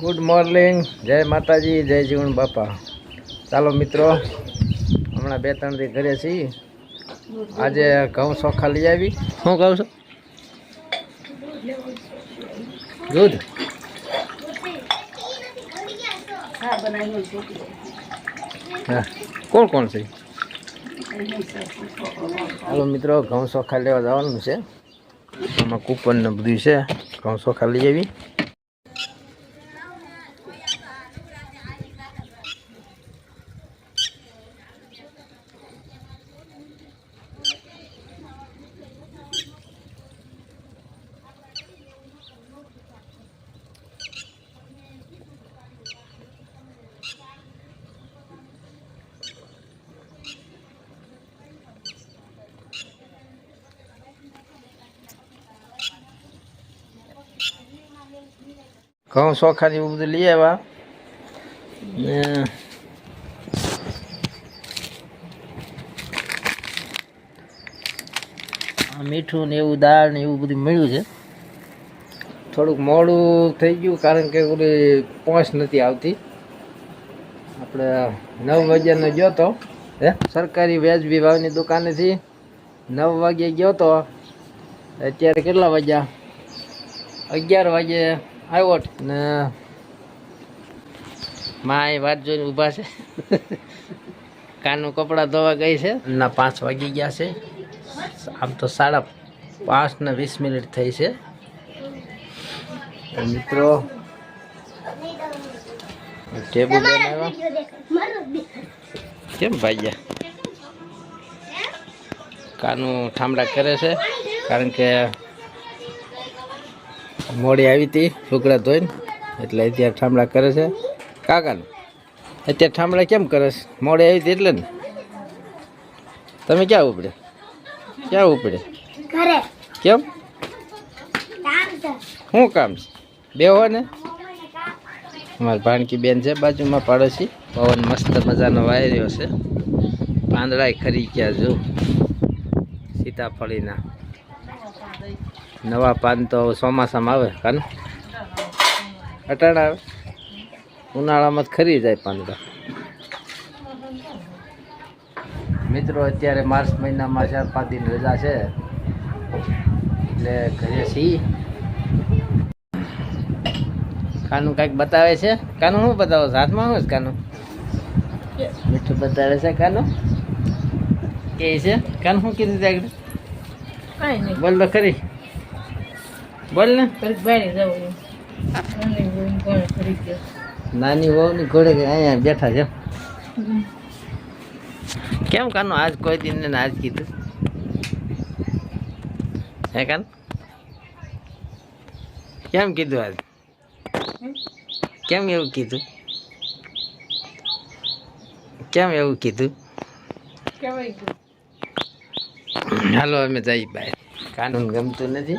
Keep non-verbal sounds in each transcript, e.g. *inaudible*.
Good morning જય માતાજી જય જીવન બાપા. ચાલો મિત્રો હમણાં બે ત્રણ દી ઘરે છીએ. આજે ઘઉં ચોખા લઈ આવી. શું કહું છું? દૂધ? હા કોણ કોણ છે? હાલો મિત્રો ઘઉં ચોખા લેવા જવાનું છે. આમાં કૂપન ને બધું છે. ઘઉં ચોખા લઈ આવી. ઘઉં ચોખા એવું બધું લઈ આવ્યા. ને મીઠું ને એવું દાળ ને એવું બધું મળ્યું છે. થોડુંક મોડું થઈ ગયું કારણ કે ઓલી પહોંચ નથી આવતી. આપણે નવ વાગ્યાનો ગયો તો. હે? સરકારી વ્યાજબી ભાવની દુકાનેથી નવ વાગ્યે ગયો તો. અત્યારે કેટલા વાગ્યા? અગિયાર વાગે આવ્યો ને માં એ વાત જોઈને ઊભા છે. કાનું કપડાં ધોવા ગઈ છે. ના પાંચ વાગી ગયા છે. આમ તો સાડા પાંચ ને વીસ મિનિટ થઈ છે. મિત્રો ટેબુ બેન કેમ ભાગ્યા? કાનું ઠામડા કરે છે. કારણ કે મોડી આવી હતી છોકરા ધોઈને. એટલે અત્યારે ઠામડા કરે છે. કાકાને? અત્યારે ઠામડા કેમ કરે છે? મોડી આવી હતી એટલે ને. તમે ક્યાં ઉપડે ક્યાં ઉપડે કેમ? શું કામ છે? બે હો ને? અમારી ભાણકી બેન છે બાજુમાં પાડોશી. પવન મસ્ત મજાનો વાયર્યો છે. પાંદડા ખરી ગયા જો? સીતાફળીના. નવા પાન તો ચોમાસામાં આવે કાન અટાણા આવે. ઉનાળામાં જ ખરી જાય પાંદડા મિત્રો અત્યારે માર્ચ મહિનામાં ચાર પાંચ દિન રજા છે. એટલે ઘરે સી કાનું કાંઈક બતાવે છે? કાનું શું બતાવો? હાથમાં શું કાનું? મીઠું બતાવે છે કાનું? કે છે? કાનું શું કીધું ત્યાં બોલ તો ખરી. બોલ ને. પછી ભાઈ જવું એમ અને હું કોણ કરી ગયો. નાની વહુ ની ઘોડે અહીંયા બેઠા છે. કેમ કાનું આજ કોઈ દિન ને આજ કીધું? હે કાન? કેમ કીધું આજ? કેમ એવું કીધું? કેમ એવું કીધું? હાલો અમે જઈ બહાર. કાનૂન ગમતું નથી.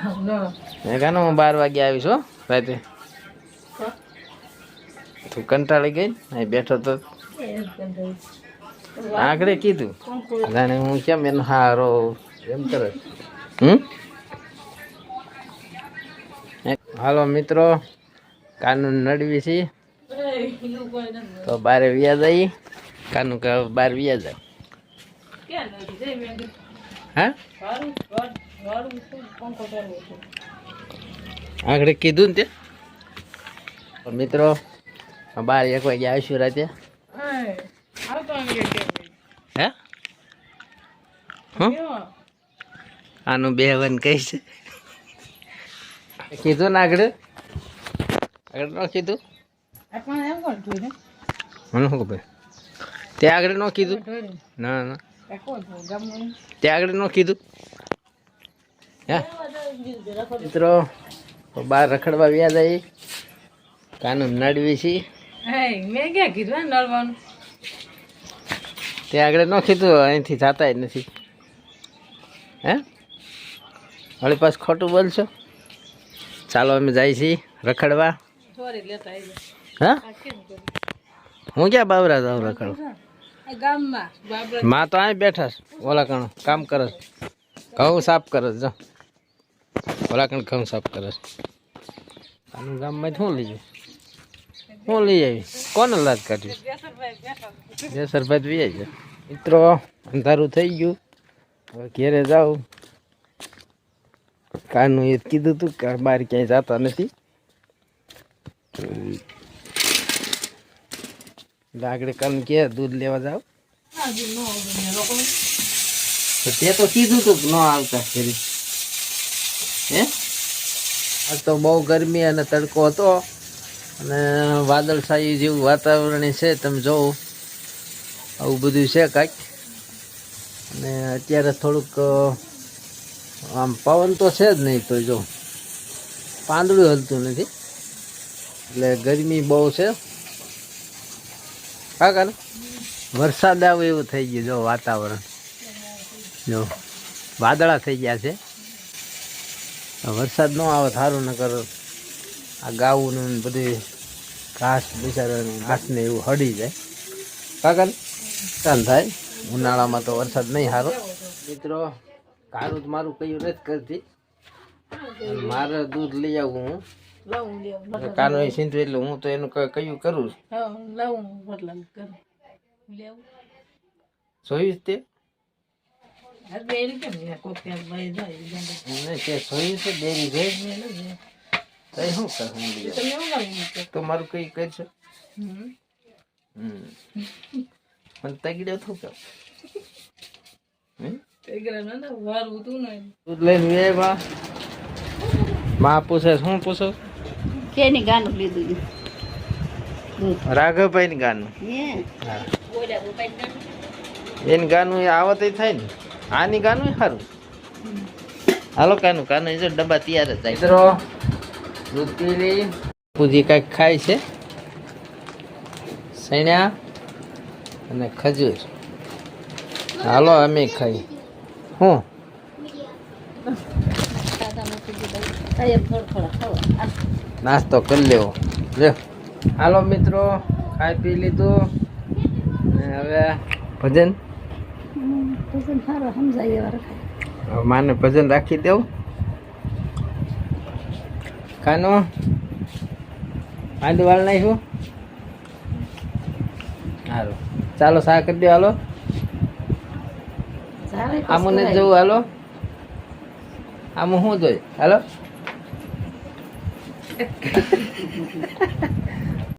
*laughs* મેં કાનું હું બાર વાગે આવીશ હો રાતે. તું કંટાળી ગઈ? અહીં બેઠો તો. આગળ કીધું. જાણે હું કેમ એનો હારો એમ કરે? હમ? હાલો મિત્રો કાનૂન નડવી છે. તો બારે વ્યાજ આવી કાનૂન કે બાર વ્યાજ આવે હા? આગળ કીધું ને તે? મિત્રો બાર એક વાગે આવીશું રાતે. હે? આનું બે વન કઈ છે. કીધું ને આગળ? આગળ ન કીધું? મને શું ખબર? તે આગળ ન કીધું? ના ના. તે આગળ ન કીધું. હે? મિત્રો બાર રખડવા વ્યા જાય. કાન નડવી છે. મેં ક્યાં કીધું નડવાનું તે આગળ ન કીધું અહીંથી જાતા નથી. હે? વળી પાસ ખોટું બોલશો? ચાલો અમે જાય છીએ રખડવા. હા? હું ક્યાં બાવરા જાઉં રખડવા? ગામમાં. માં તો અહીં બેઠા ઓલા કણ કામ કરે છે. ઘઉં સાફ કરે છે. ઓલા કણ ઘઉં સાફ કરે છે. આનું ગામમાં શું લીધું શું લઈ આવી? કોને લાજ કાઢ્યું? જેસરભાઈ બી આવી મિત્રો, અંધારું થઈ ગયું. હવે ઘેરે જાઉં કાનું એ કીધું તું કે બહાર ક્યાંય જતા નથી. એટલે આગળ કાન કે દૂધ લેવા જાવ? આજે ન આવે લોકો તો તે તો કીધું તું કે ન આવતા ફેરી હે? આજ તો બહુ ગરમી અને તડકો હતો અને વાદળછાયું જેવું વાતાવરણ છે તમે જોવો. આવું બધું છે કાંઈક. અને અત્યારે થોડુંક આમ પવન તો છે જ નહીં તો જો. પાંદડું હલતું નથી. એટલે ગરમી બહુ છે. હા વરસાદ આવે એવું થઈ ગયું, જો વાતાવરણ. જો, વાદળા થઈ ગયા છે. વરસાદ ન આવે, સારું નકર આ ગાવું ને બધું ઘાસ બિચારાનું ઘાસ ને એવું હડી જાય. કાકા ચાલ થાય. ઉનાળામાં તો વરસાદ નહીં સારો. મિત્રો, કારું જ મારું કયું નથી કરતી. મારે દૂધ લઈ આવું હું. લાવું લેવું કાનો એ સીંધું એટલે હું તો એનું કયું કરું? છું. હા લાવું બદલા કર. લેવું. જોયું તે? બે કેમ કોક ત્યાં ભાઈ જાય તે જોયું છે ડેરી જોઈ તો શું કરું? તો મારું કઈ કરશો? હમ. હમ. મને તગડ્યો થયું કે લઈને માં પૂછે શું પૂછો? કેની ગાનું લીધું? રાઘવભાઈ ની ગાનું. એની ગાનું એ આવત થાય ને. આની ગાનું સારું. હાલો કાનું કાનું જો ડબ્બા તૈયાર જ થાય. મિત્રો દૂધ પી લઈ પૂજી કાંઈક ખાય છે. સૈણ્યા અને ખજૂર. હાલો અમે ખાઈ. હું? થોડા નાસ્તો કરી લેવો. લે. હાલો મિત્રો ખાઈ પી લીધું. ને હવે ભજન? ભજન સારો સમજાય એવા રખાય. હવે માને ભજન રાખી દેવું. કાનો આંદુ વાળ નાખ્યું હાલો. ચાલો સા કરી દો હાલો. ચાલે આમ ને જવું હાલો. આમ શું જોઈ? હાલો. フフフフ。